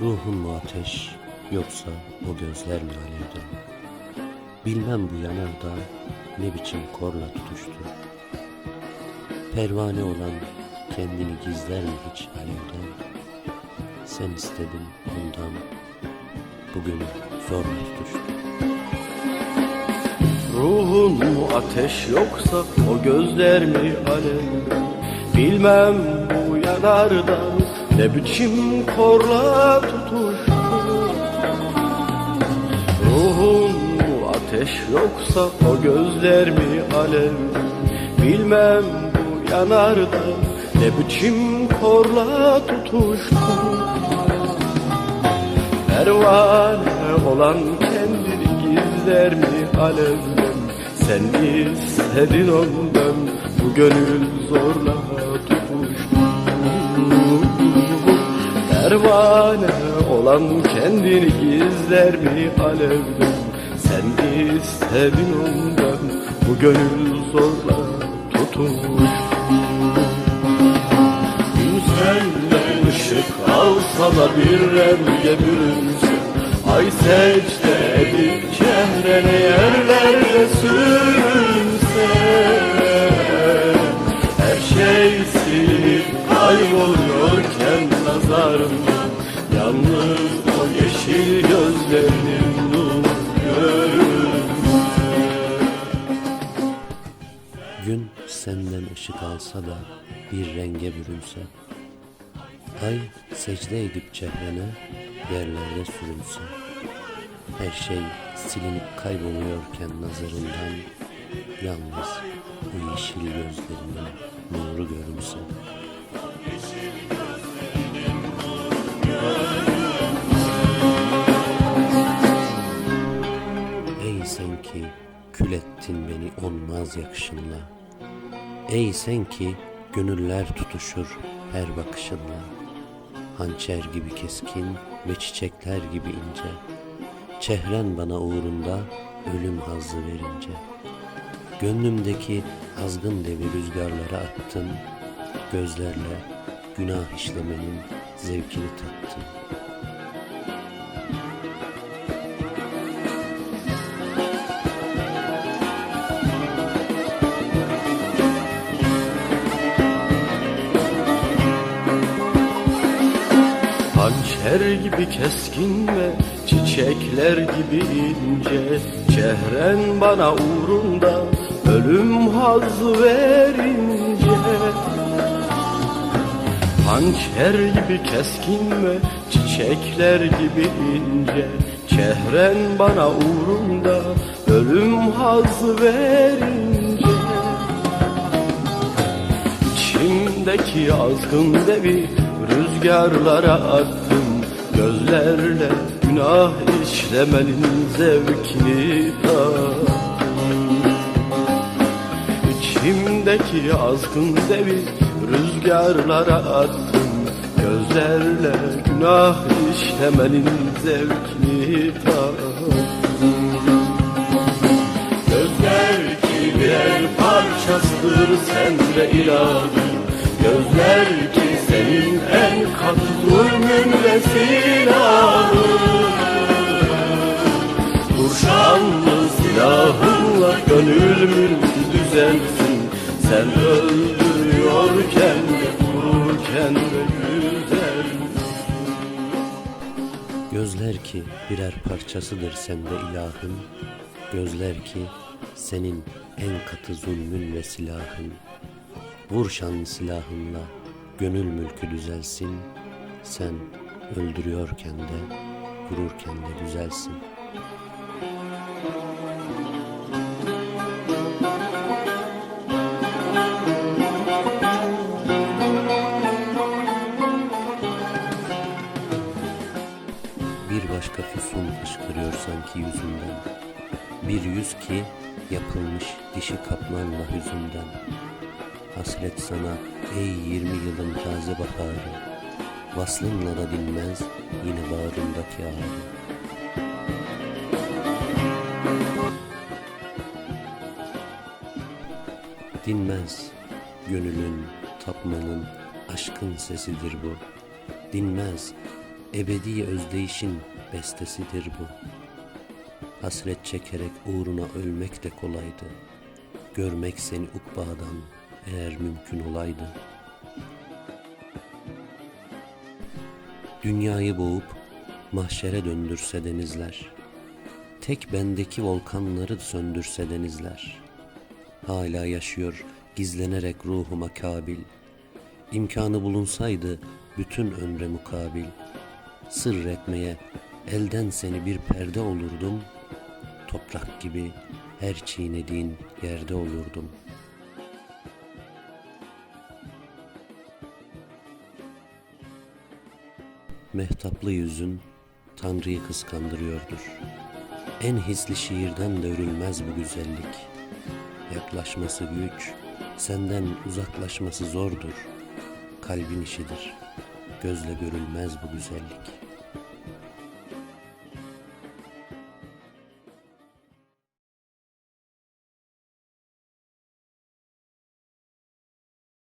Ruhun mu ateş yoksa o gözler mi alevden? Bilmem bu yanarda ne biçim korla tutuştu. Pervane olan kendini gizler mi hiç alevden? Sen istedin ondan bugün zorla tutuştu. Ruhun mu ateş yoksa o gözler mi alev Bilmem bu yanarda ne biçim korla tutuştu Ruhun mu ateş yoksa o gözler mi alev Bilmem bu yanarda ne biçim korla tutuştu Pervane olan kendini gizler mi alevden? Sen istedin ondan bu gönül zorla tutuştu Pervane olan kendini gizler mi alevden? Sen istedin ondan bu gönül zorla tutuştu Senden ışık alsa da bir renge bürünse Ay secde edip çehrene yerlerde sürünse Her şey silinip kayboluyorken nazarımdan Yalnız o yeşil gözlerinin nuru Gün senden ışık alsa da bir renge bürünse Ay secde edip çehrene yerlerde sürünse Her şey silinip kayboluyorken nazarından Yalnız bu yeşil gözlerinin nuru görünse Ey sen ki kül ettin beni onmaz yakışınla. Ey sen ki gönüller tutuşur her bakışınla Hançer gibi keskin ve çiçekler gibi ince. Çehren bana uğrunda ölüm hazzı verince. Gönlümdeki azgın devi rüzgarlara attın. Gözlerle günah işlemenin zevkini tattın Hançer gibi keskin ve çiçekler gibi ince. Çehren bana uğrunda ölüm hazzı verince. Hançer gibi keskin ve çiçekler gibi ince. Çehren bana uğrunda ölüm hazzı verince. İçimdeki azgın devi rüzgarlara attım Gözlerle günah işlemenin zevkini tattım. İçimdeki azgın devi rüzgarlara attım Gözlerle günah işlemenin zevkini tattım. Birer parçasıdır sende ilahım Gözler ki senin en katı zulmün ve silahın. Kurşanlı silahınla gönül mülkü düzelsin. Sen öldürüyorken de vururken de Gözler ki birer parçasıdır sende ilahın. Gözler ki senin en katı zulmün ve silahın. Vur şanlı silahınla gönül mülkü düzelsin Sen öldürüyorken de vururken de güzelsin Bir başka füsun fışkırıyor sanki yüzünden. Bir yüz ki yapılmış dişi kaplanla hüzünden hasret sana ey yirmi yılın taze baharı Vaslınla da dinmez yine bağrımdaki ağrı Dinmez gönülün, tapmanın, aşkın sesidir bu. Dinmez ebedi özdeyişin bestesidir bu. Hasret çekerek uğruna ölmek de kolaydı. Görmek seni ukbadan eğer mümkün olaydı. Dünyayı boğup mahşere döndürse denizler. Tek bendeki volkanları söndürse denizler. Hala yaşıyor gizlenerek ruhuma kabil. İmkanı bulunsaydı bütün ömre mukabil. Sır etmeye elden seni bir perde olurdum. Toprak gibi her çiğnediğin yerde olurdum. Mehtaplı yüzün Tanrı'yı kıskandırıyordur. En hisli şiirden de örülmez bu güzellik. Yaklaşması güç, senden uzaklaşması zordur. Kalbin işidir, gözle görülmez bu güzellik.